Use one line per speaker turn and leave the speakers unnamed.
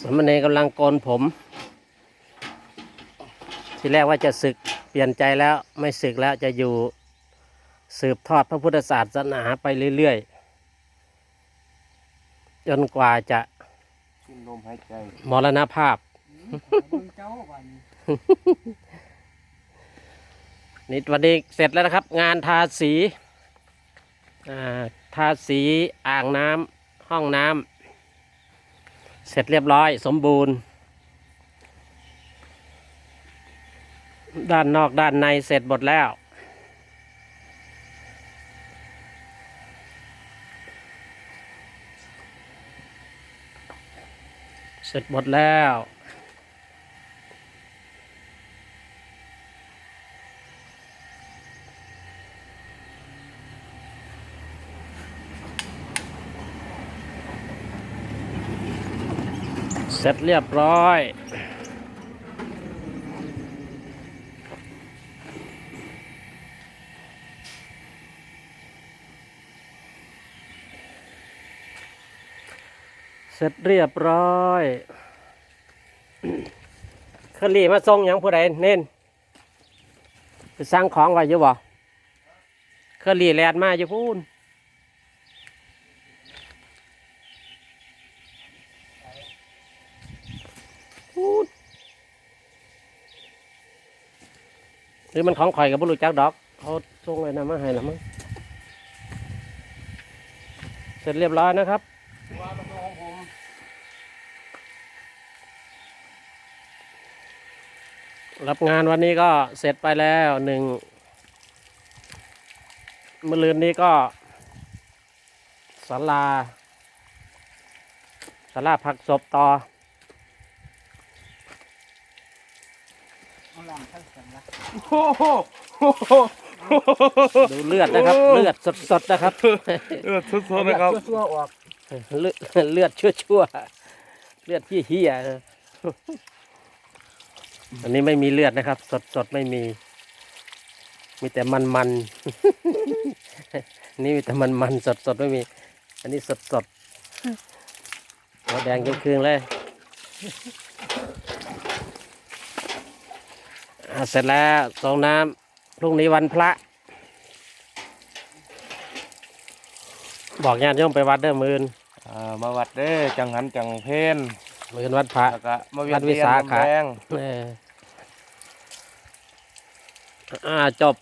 สามเณรกำลังโกนผม ที่แรกว่าจะศึกเปลี่ยนใจแล้วไม่ศึกแล้วจะอยู่สืบทอดพระพุทธศาสนาไปเรื่อยๆ จนกว่าจะ
ลมหายใจ
มรณภาพ
นี่
วันนี้เสร็จแล้วนะครับ งานทาสีอาทาสีอ่างน้ำห้องน้ำ เสร็จเรียบร้อยสมบูรณ์ ด้านนอกด้านในเสร็จหมดแล้ว เสร็จหมดแล้ว เสร็จเรียบร้อย เสร็จเรียบร้อยเคอรี่มาส่งยังผู้ใดเน้นไปสั่งของไว้อยู่บ่เคอรี่แลนมาอยู่พูน พูนหรือมันของข่อยกับบุรุษจักดอกเขาส่งเลยนะมาให้ละมั้งเสร็จเรียบร้อยนะครับรับงานวันนี้ก็เสร็จไปแล้วหนึ่งมื่อลืนนี้ก็ศาลาศาลาพักศพต่อ
เอาหลังทั้งสันละ
โอ้โหโอ้โห
ดูเลือดนะครับ เลือดสดๆนะครับ
เออทุกคนนะครับ
ชั่วๆออก
เลือดเลือดชั่วๆเลือดที่เฮียๆนะอันนี้ไม่มีเลือดนะครับ สดๆไม่มี มีแต่มันๆนี่มีแต่มันๆสดๆไม่มี อันนี้สดๆหัวแดงเครื่องๆเลยอะ เสร็จแล้วส่งน้ำพรุ่งนี้วันพระ บอกญาติโยมไปวัดเด้อมือน
อ่ามาวัดเด้อจังหันจังเพน
มือนวัดพระ
แล้วก็มาเวีย
วั
น
ดวิ
เทียน
สา
ลม
ขะ
แรง
เอออ่าจบ